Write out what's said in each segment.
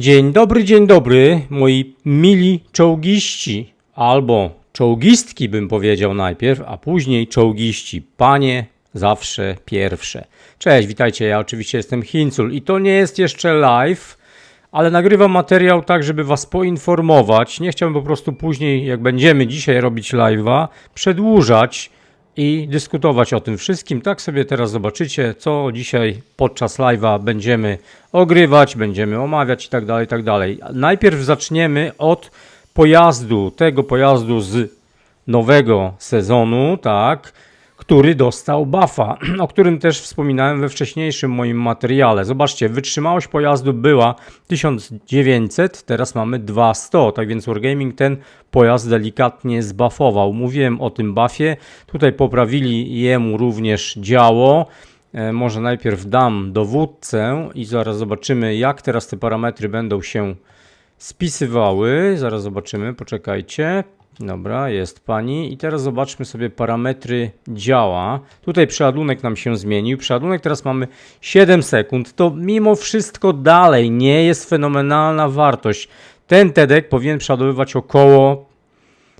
Dzień dobry, dzień dobry, moi mili czołgiści, albo czołgistki bym powiedział najpierw, a później czołgiści. Panie zawsze pierwsze. Cześć, witajcie, ja oczywiście jestem Hincul i to nie jest jeszcze live, ale nagrywam materiał tak, żeby was poinformować. Nie chciałbym po prostu później, jak będziemy dzisiaj robić live'a, przedłużać i dyskutować o tym wszystkim. Tak sobie teraz zobaczycie, co dzisiaj podczas live'a będziemy ogrywać, będziemy omawiać i tak dalej, i tak. Najpierw zaczniemy od pojazdu, tego pojazdu z nowego sezonu, tak, który dostał buffa, o którym też wspominałem we wcześniejszym moim materiale. Zobaczcie, wytrzymałość pojazdu była 1900, teraz mamy 200, tak więc Wargaming ten pojazd delikatnie zbuffował. Mówiłem o tym buffie, tutaj poprawili jemu również działo. E, Może najpierw dam dowódcę i zaraz zobaczymy jak teraz te parametry będą się spisywały. Zaraz zobaczymy, poczekajcie. Dobra, jest pani. I teraz zobaczmy sobie parametry działa. Tutaj przeładunek nam się zmienił. Przeładunek teraz mamy 7 sekund. To mimo wszystko dalej nie jest fenomenalna wartość. Ten TEDek powinien przeładowywać około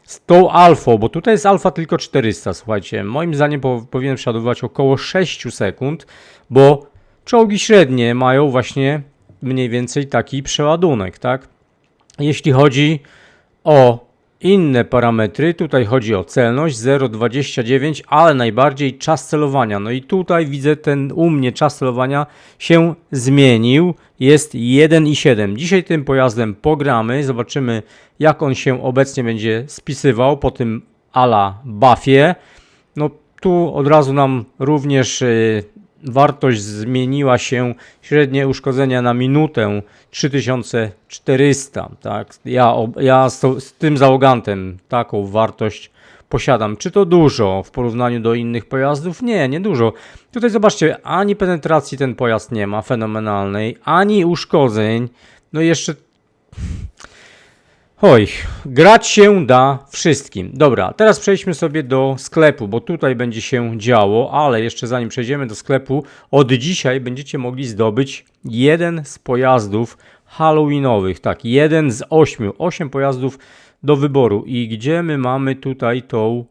z tą alfą, bo tutaj jest alfa tylko 400, słuchajcie. Moim zdaniem po, powinien przeładowywać około 6 sekund, bo czołgi średnie mają właśnie mniej więcej taki przeładunek, tak? Jeśli chodzi o inne parametry, tutaj chodzi o celność 0,29, ale najbardziej czas celowania. No i tutaj widzę ten u mnie czas celowania się zmienił, jest 1,7. Dzisiaj tym pojazdem pogramy, zobaczymy jak on się obecnie będzie spisywał po tym ala buffie. No tu od razu nam również y, wartość zmieniła się, średnie uszkodzenia na minutę 3400, tak? Ja, ja z, z tym załogantem taką wartość posiadam. Czy to dużo w porównaniu do innych pojazdów? Nie, nie dużo. Tutaj zobaczcie, ani penetracji ten pojazd nie ma fenomenalnej, ani uszkodzeń. No jeszcze Oj, grać się da wszystkim. Dobra, teraz przejdźmy sobie do sklepu, bo tutaj będzie się działo, ale jeszcze zanim przejdziemy do sklepu, od dzisiaj będziecie mogli zdobyć jeden z pojazdów halloweenowych. Tak, jeden z ośmiu. Osiem pojazdów do wyboru. I gdzie my mamy tutaj tą...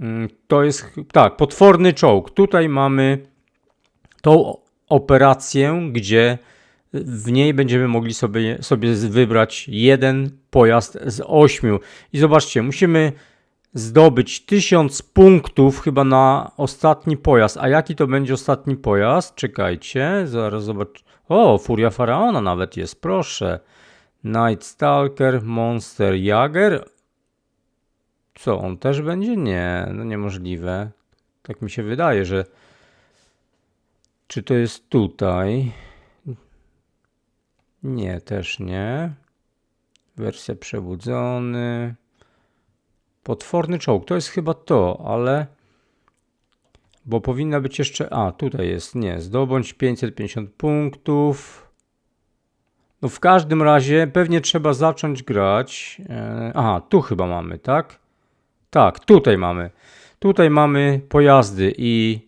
mm, To jest, tak, potworny czołg. Tutaj mamy tą operację, gdzie w niej będziemy mogli sobie, sobie wybrać jeden pojazd z ośmiu. I zobaczcie, musimy zdobyć 1000 punktów chyba na ostatni pojazd. A jaki to będzie ostatni pojazd? Czekajcie, zaraz zobacz. O, Furia Faraona nawet jest, proszę. Night Stalker, Monster Jager. Co, on też będzie? Nie, no niemożliwe. Tak mi się wydaje, że... Czy to jest tutaj? Nie, też nie. Wersja przebudzony. Potworny czołg, to jest chyba to, ale. Bo powinna być jeszcze. A, tutaj jest. Nie, zdobądź 550 punktów. No w każdym razie pewnie trzeba zacząć grać. E, Aha, tu chyba mamy, tak? Tak, tutaj mamy. Tutaj mamy pojazdy i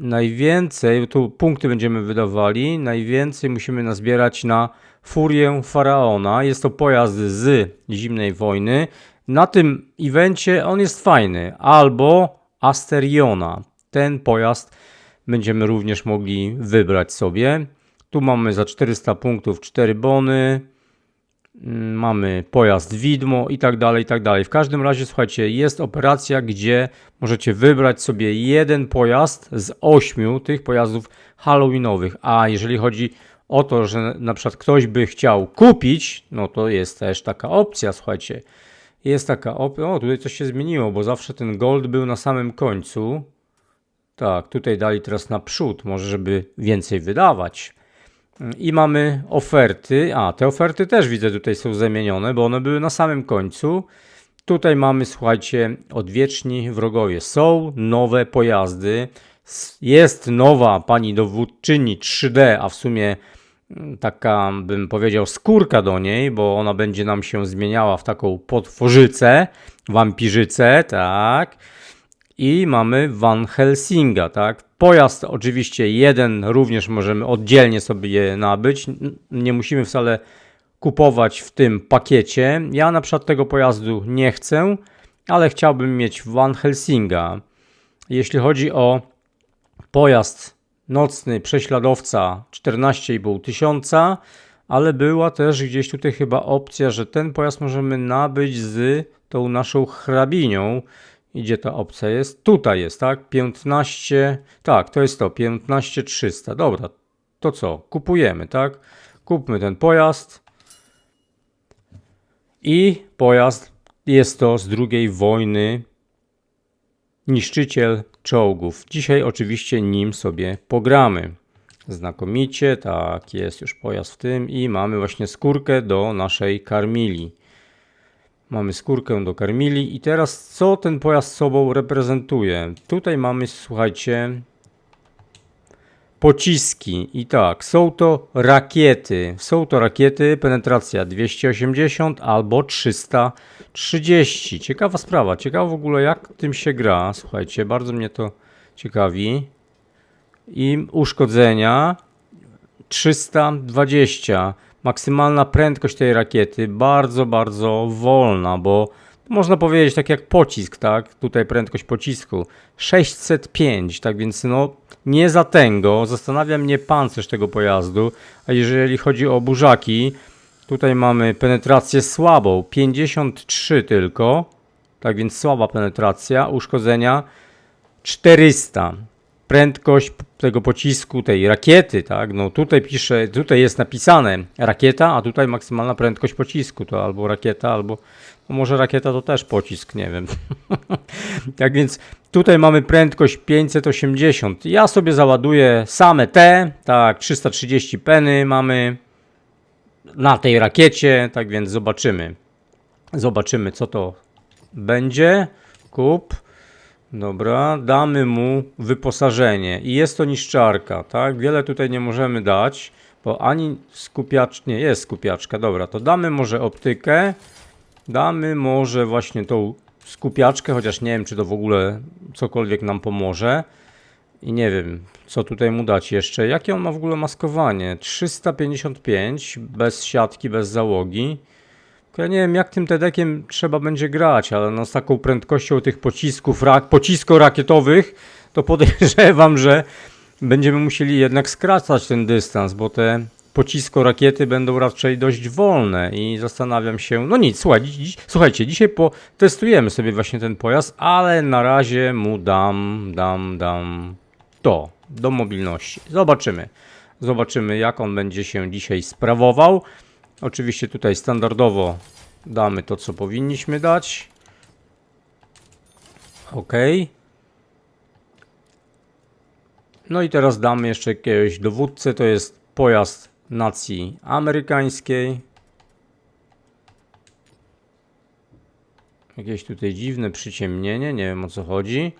najwięcej, tu punkty będziemy wydawali, najwięcej musimy nazbierać na Furię Faraona. Jest to pojazd z Zimnej Wojny. Na tym evencie on jest fajny. Albo Asteriona. Ten pojazd będziemy również mogli wybrać sobie. Tu mamy za 400 punktów 4 bony. Mm, Mamy pojazd widmo i tak dalej, i tak dalej. W każdym razie, słuchajcie, jest operacja, gdzie możecie wybrać sobie jeden pojazd z ośmiu tych pojazdów halloweenowych. A jeżeli chodzi o to, że na przykład ktoś by chciał kupić, no to jest też taka opcja, słuchajcie. Jest taka opcja. O, tutaj coś się zmieniło, bo zawsze ten gold był na samym końcu. Tak, tutaj dali teraz naprzód, może żeby więcej wydawać. I mamy oferty. A, te oferty też widzę tutaj są zamienione, bo one były na samym końcu. Tutaj mamy, słuchajcie, odwieczni wrogowie. Są nowe pojazdy. Jest nowa pani dowódczyni 3D, a w sumie mm, taka, bym powiedział, skórka do niej, bo ona będzie nam się zmieniała w taką potworzycę, wampirzycę, tak. I mamy Van Helsinga, tak? Pojazd oczywiście jeden również możemy oddzielnie sobie je nabyć. Nie musimy wcale kupować w tym pakiecie. Ja na przykład tego pojazdu nie chcę, ale chciałbym mieć Van Helsinga. Jeśli chodzi o pojazd nocny prześladowca 14,5 tysiąca, ale była też gdzieś tutaj chyba opcja, że ten pojazd możemy nabyć z tą naszą hrabinią. I Gdzie ta opcja jest? Tutaj jest, tak? 15, tak, to jest to, 15300. Dobra, to co? Kupujemy, tak? Kupmy ten pojazd. I pojazd jest to z II wojny niszczyciel czołgów. Dzisiaj oczywiście nim sobie pogramy. Znakomicie, tak, jest już pojazd w tym i mamy właśnie skórkę do naszej karmili. Mamy skórkę do karmili i teraz co ten pojazd sobą reprezentuje? Tutaj mamy, słuchajcie, pociski i tak, są to rakiety. Są to rakiety, penetracja 280 albo 330. Ciekawa sprawa, ciekawa w ogóle jak tym się gra. Słuchajcie, bardzo mnie to ciekawi. I uszkodzenia 320. Maksymalna prędkość tej rakiety bardzo, bardzo wolna, bo można powiedzieć tak jak pocisk, tak? Tutaj prędkość pocisku 605, tak więc no nie za tęgo. Zastanawia mnie pancerz tego pojazdu, a jeżeli chodzi o burzaki, tutaj mamy penetrację słabą, 53 tylko, tak więc słaba penetracja, uszkodzenia 400. Prędkość tego pocisku, tej rakiety, tak? No tutaj pisze, tutaj jest napisane rakieta, a tutaj maksymalna prędkość pocisku. To albo rakieta, albo no może rakieta to też pocisk, nie wiem. tak więc tutaj mamy prędkość 580. Ja sobie załaduję same te, tak, 330 peny mamy na tej rakiecie, tak więc zobaczymy. Zobaczymy, co to będzie. Kup. Dobra, damy mu wyposażenie i jest to niszczarka, tak? Wiele tutaj nie możemy dać, bo ani skupiacz, nie jest skupiaczka, dobra, to damy może optykę, damy może właśnie tą skupiaczkę, chociaż nie wiem, czy to w ogóle cokolwiek nam pomoże i nie wiem, co tutaj mu dać jeszcze. Jakie on ma w ogóle maskowanie? 355, bez siatki, bez załogi. Ja nie wiem, jak tym TEDekiem trzeba będzie grać, ale no z taką prędkością tych pocisków, rak, pocisko-rakietowych, to podejrzewam, że będziemy musieli jednak skracać ten dystans, bo te pocisko-rakiety będą raczej dość wolne i zastanawiam się, no nic, słuchaj, dziś, słuchajcie, dzisiaj potestujemy sobie właśnie ten pojazd, ale na razie mu dam, dam, dam to do mobilności. Zobaczymy. Zobaczymy, jak on będzie się dzisiaj sprawował. Oczywiście tutaj standardowo damy to, co powinniśmy dać. OK. No i teraz damy jeszcze jakiegoś dowódcę. To jest pojazd nacji amerykańskiej. Jakieś tutaj dziwne przyciemnienie, nie wiem o co chodzi.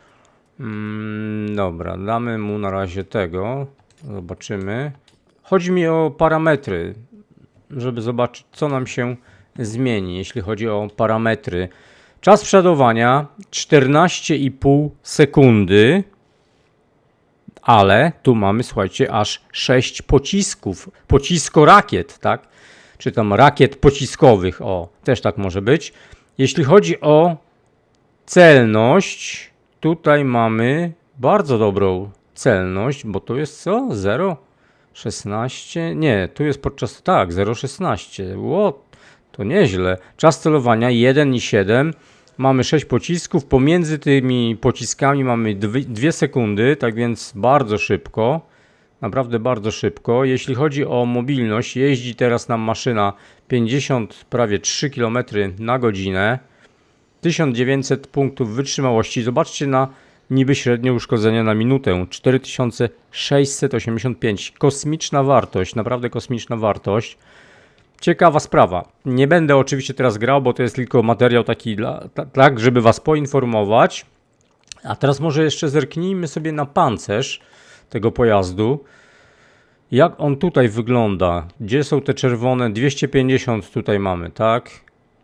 Mm, dobra, damy mu na razie tego. Zobaczymy. Chodzi mi o parametry żeby zobaczyć, co nam się zmieni, jeśli chodzi o parametry. Czas przeładowania 14,5 sekundy, ale tu mamy, słuchajcie, aż 6 pocisków, pocisko rakiet, tak? Czy tam rakiet pociskowych, o, też tak może być. Jeśli chodzi o celność, tutaj mamy bardzo dobrą celność, bo to jest co? 0? 16? Nie, tu jest podczas. Tak, 0,16. Ło, to nieźle. Czas celowania 1,7. Mamy 6 pocisków. Pomiędzy tymi pociskami mamy 2 sekundy, tak więc bardzo szybko. Naprawdę bardzo szybko. Jeśli chodzi o mobilność, jeździ teraz nam maszyna 50, prawie 3 km na godzinę. 1900 punktów wytrzymałości. Zobaczcie na niby średnie uszkodzenie na minutę 4685. Kosmiczna wartość, naprawdę kosmiczna wartość. Ciekawa sprawa. Nie będę oczywiście teraz grał, bo to jest tylko materiał taki dla, ta, tak, żeby was poinformować. A teraz może jeszcze zerknijmy sobie na pancerz tego pojazdu. Jak on tutaj wygląda? Gdzie są te czerwone? 250 tutaj mamy, tak?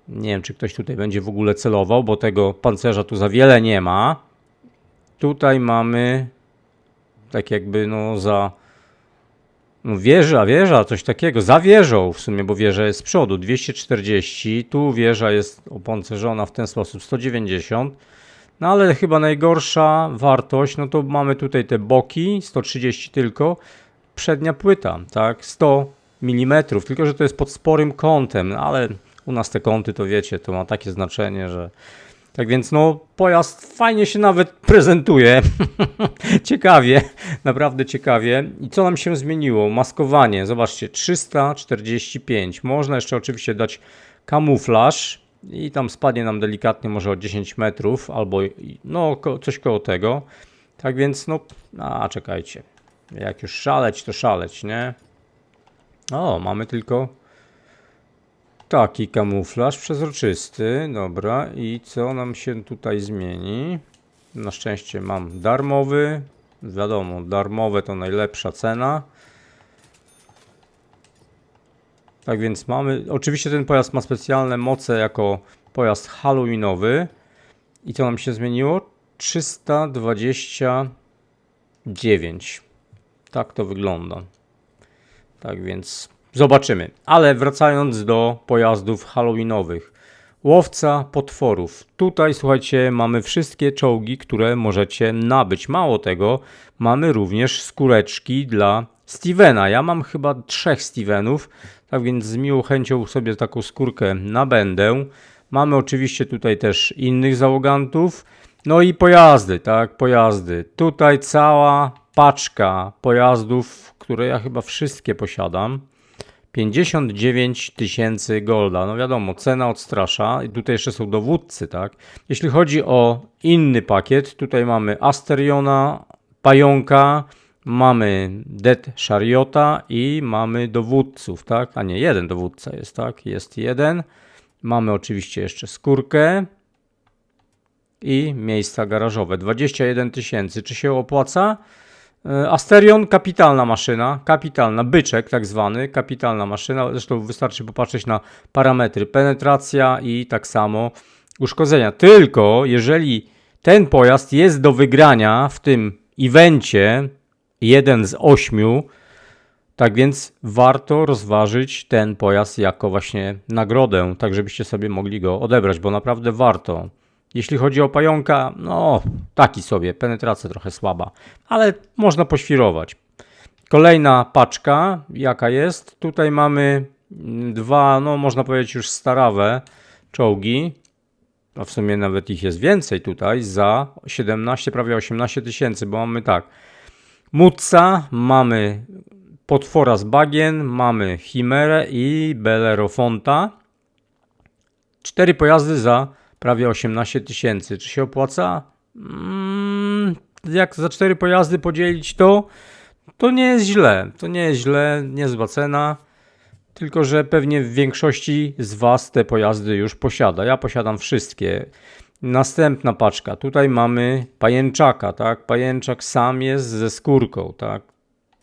Nie wiem, czy ktoś tutaj będzie w ogóle celował, bo tego pancerza tu za wiele nie ma. Tutaj mamy tak jakby no za no wieża, wieża, coś takiego, za wieżą w sumie, bo wieża jest z przodu, 240, tu wieża jest opancerzona w ten sposób 190, no ale chyba najgorsza wartość, no to mamy tutaj te boki, 130 tylko, przednia płyta, tak, 100 mm, tylko że to jest pod sporym kątem, ale u nas te kąty to wiecie, to ma takie znaczenie, że tak więc no pojazd fajnie się nawet prezentuje. ciekawie, naprawdę ciekawie. I co nam się zmieniło? Maskowanie, zobaczcie, 345. Można jeszcze oczywiście dać kamuflaż i tam spadnie nam delikatnie może o 10 metrów albo no coś koło tego. Tak więc no, a czekajcie. Jak już szaleć, to szaleć, nie? O, mamy tylko Taki kamuflaż przezroczysty, dobra. I co nam się tutaj zmieni? Na szczęście mam darmowy. Wiadomo, darmowe to najlepsza cena. Tak więc mamy. Oczywiście ten pojazd ma specjalne moce jako pojazd halloweenowy. I co nam się zmieniło? 329. Tak to wygląda. Tak więc Zobaczymy. Ale wracając do pojazdów halloweenowych. Łowca potworów. Tutaj słuchajcie, mamy wszystkie czołgi, które możecie nabyć. Mało tego, mamy również skóreczki dla Stevena. Ja mam chyba trzech Stevenów, tak więc z miłą chęcią sobie taką skórkę nabędę. Mamy oczywiście tutaj też innych załogantów. No i pojazdy, tak, pojazdy. Tutaj cała paczka pojazdów, które ja chyba wszystkie posiadam. 59 tysięcy golda. No wiadomo, cena odstrasza. I tutaj jeszcze są dowódcy, tak? Jeśli chodzi o inny pakiet, tutaj mamy Asteriona, Pająka, mamy Dead Shariota i mamy dowódców, tak? A nie, jeden dowódca jest, tak? Jest jeden. Mamy oczywiście jeszcze skórkę i miejsca garażowe. 21 tysięcy. Czy się opłaca? E, Asterion, kapitalna maszyna, kapitalna, byczek tak zwany, kapitalna maszyna. Zresztą wystarczy popatrzeć na parametry penetracja i tak samo uszkodzenia. Tylko jeżeli ten pojazd jest do wygrania w tym evencie, jeden z ośmiu, tak więc warto rozważyć ten pojazd jako właśnie nagrodę, tak żebyście sobie mogli go odebrać, bo naprawdę warto. Jeśli chodzi o pająka, no taki sobie, penetracja trochę słaba, ale można poświrować. Kolejna paczka, jaka jest? Tutaj mamy dwa, no można powiedzieć już starawe czołgi, a w sumie nawet ich jest więcej tutaj, za 17, prawie 18 tysięcy, bo mamy tak, Mutsa, mamy Potwora z Bagien, mamy Chimerę i Belerofonta. Cztery pojazdy za prawie 18 tysięcy. Czy się opłaca? Mm, jak za cztery pojazdy podzielić to, to nie jest źle. To nie jest źle, niezła cena. Tylko, że pewnie w większości z Was te pojazdy już posiada. Ja posiadam wszystkie. Następna paczka. Tutaj mamy pajęczaka, tak? Pajęczak sam jest ze skórką, tak?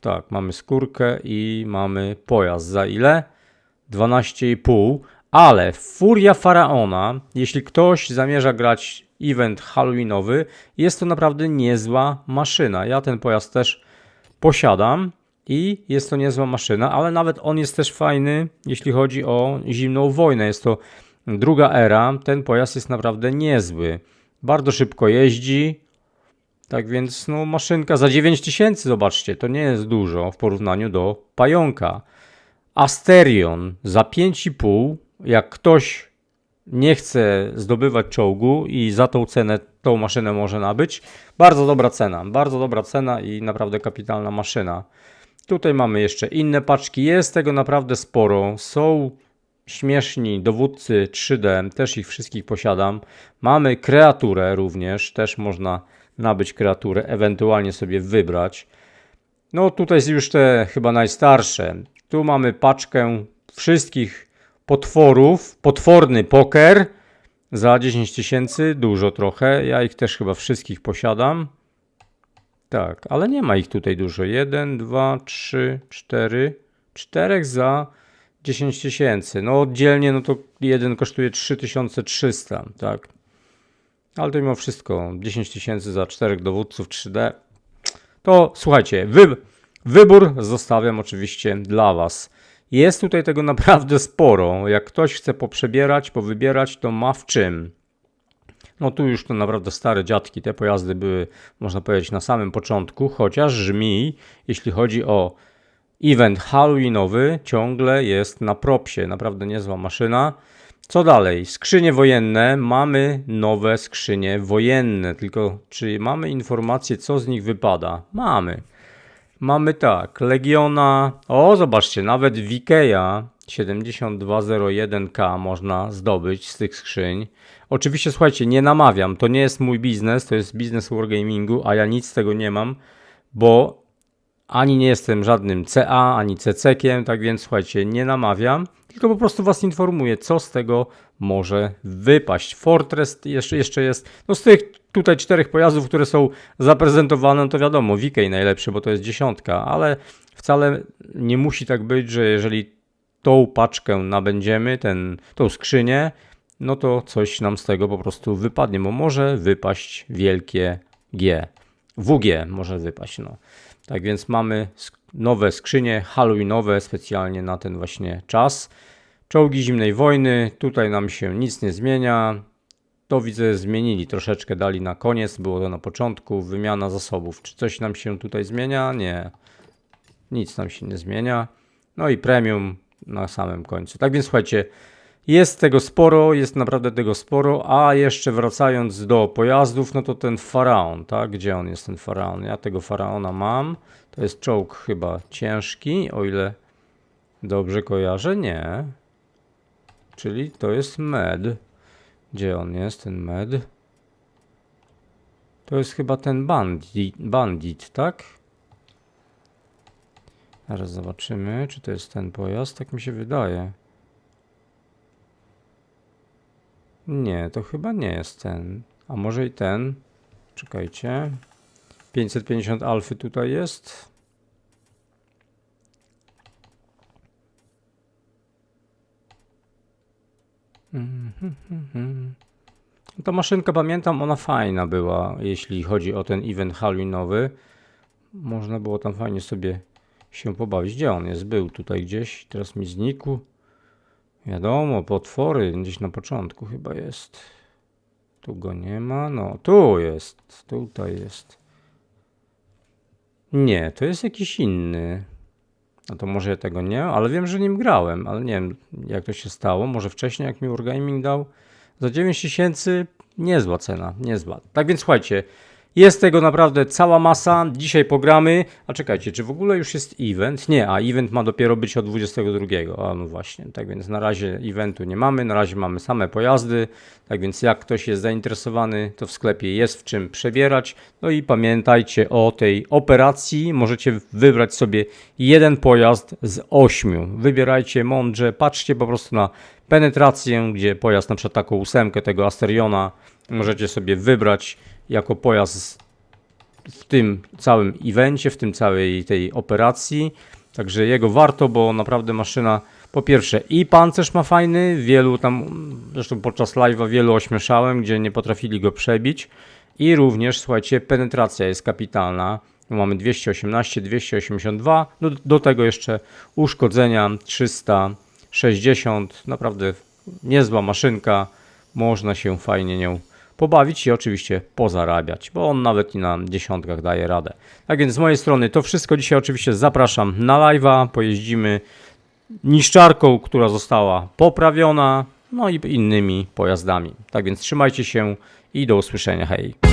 Tak, mamy skórkę i mamy pojazd. Za ile? 12,5. Ale Furia Faraona, jeśli ktoś zamierza grać event halloweenowy, jest to naprawdę niezła maszyna. Ja ten pojazd też posiadam i jest to niezła maszyna, ale nawet on jest też fajny, jeśli chodzi o zimną wojnę. Jest to druga era. Ten pojazd jest naprawdę niezły. Bardzo szybko jeździ. Tak więc no, maszynka za 9000, zobaczcie, to nie jest dużo w porównaniu do pająka. Asterion za 5,5 jak ktoś nie chce zdobywać czołgu i za tą cenę tą maszynę może nabyć, bardzo dobra cena, bardzo dobra cena i naprawdę kapitalna maszyna. Tutaj mamy jeszcze inne paczki, jest tego naprawdę sporo. Są śmieszni dowódcy 3D, też ich wszystkich posiadam. Mamy kreaturę również, też można nabyć kreaturę, ewentualnie sobie wybrać. No tutaj już te chyba najstarsze. Tu mamy paczkę wszystkich potworów, potworny poker za 10 tysięcy, dużo trochę. Ja ich też chyba wszystkich posiadam. Tak, ale nie ma ich tutaj dużo. 1, 2, 3, 4, 4 za 10 tysięcy. No oddzielnie, no to jeden kosztuje 3300, tak. ale to mimo wszystko 10 tysięcy za czterech dowódców 3D. To słuchajcie, wy, wybór zostawiam oczywiście dla Was. Jest tutaj tego naprawdę sporo. Jak ktoś chce poprzebierać, powybierać, to ma w czym. No tu już to naprawdę stare dziadki. Te pojazdy były, można powiedzieć, na samym początku, chociaż Żmij, jeśli chodzi o event halloweenowy, ciągle jest na propsie. Naprawdę niezła maszyna. Co dalej? Skrzynie wojenne. Mamy nowe skrzynie wojenne. Tylko czy mamy informacje, co z nich wypada? Mamy. Mamy tak, Legiona. O, zobaczcie, nawet Wikeja 7201K można zdobyć z tych skrzyń. Oczywiście, słuchajcie, nie namawiam. To nie jest mój biznes, to jest biznes Wargamingu, a ja nic z tego nie mam, bo ani nie jestem żadnym CA, ani CC-kiem, tak więc słuchajcie, nie namawiam, tylko po prostu Was informuję, co z tego może wypaść. Fortress jeszcze, jeszcze jest, no z tych tutaj czterech pojazdów, które są zaprezentowane, no to wiadomo, Wikej najlepszy, bo to jest dziesiątka, ale wcale nie musi tak być, że jeżeli tą paczkę nabędziemy, ten, tą skrzynię, no to coś nam z tego po prostu wypadnie, bo może wypaść wielkie G. WG może wypaść, no. Tak więc mamy nowe skrzynie halloweenowe specjalnie na ten właśnie czas. Czołgi zimnej wojny, tutaj nam się nic nie zmienia. To widzę zmienili troszeczkę, dali na koniec, było to na początku, wymiana zasobów. Czy coś nam się tutaj zmienia? Nie. Nic nam się nie zmienia. No i premium na samym końcu. Tak więc słuchajcie, jest tego sporo, jest naprawdę tego sporo, a jeszcze wracając do pojazdów, no to ten faraon, tak? Gdzie on jest ten faraon? Ja tego faraona mam. To jest czołg chyba ciężki, o ile dobrze kojarzę. Nie. Czyli to jest med. Gdzie on jest, ten med? To jest chyba ten bandit, bandit tak? Zaraz zobaczymy, czy to jest ten pojazd. Tak mi się wydaje. Nie, to chyba nie jest ten. A może i ten? Czekajcie. 550 alfy tutaj jest. Mhm. Ta maszynka, pamiętam, ona fajna była, jeśli chodzi o ten event halloweenowy. Można było tam fajnie sobie się pobawić. Gdzie on jest? Był tutaj gdzieś, teraz mi znikł. Wiadomo, potwory gdzieś na początku chyba jest. Tu go nie ma. No, tu jest. Tutaj jest. Nie, to jest jakiś inny. No to może ja tego nie, ale wiem, że nim grałem, ale nie wiem jak to się stało. Może wcześniej jak mi Wargaming dał. Za 9000 niezła cena, niezła. Tak więc słuchajcie, jest tego naprawdę cała masa. Dzisiaj pogramy. A czekajcie, czy w ogóle już jest event? Nie, a event ma dopiero być od 22. A no właśnie, tak więc na razie eventu nie mamy. Na razie mamy same pojazdy. Tak więc jak ktoś jest zainteresowany, to w sklepie jest w czym przebierać. No i pamiętajcie o tej operacji. Możecie wybrać sobie jeden pojazd z ośmiu. Wybierajcie mądrze, patrzcie po prostu na penetrację, gdzie pojazd na przykład taką ósemkę tego Asteriona możecie sobie wybrać jako pojazd w tym całym evencie, w tym całej tej operacji. Także jego warto, bo naprawdę maszyna po pierwsze i pancerz ma fajny, wielu tam, zresztą podczas live'a wielu ośmieszałem, gdzie nie potrafili go przebić. I również, słuchajcie, penetracja jest kapitalna. Mamy 218, 282, no, do tego jeszcze uszkodzenia 360, naprawdę niezła maszynka, można się fajnie nią pobawić i oczywiście pozarabiać, bo on nawet i na dziesiątkach daje radę. Tak więc z mojej strony to wszystko. Dzisiaj oczywiście zapraszam na live'a, pojeździmy niszczarką, która została poprawiona, no i innymi pojazdami. Tak więc trzymajcie się i do usłyszenia. Hej!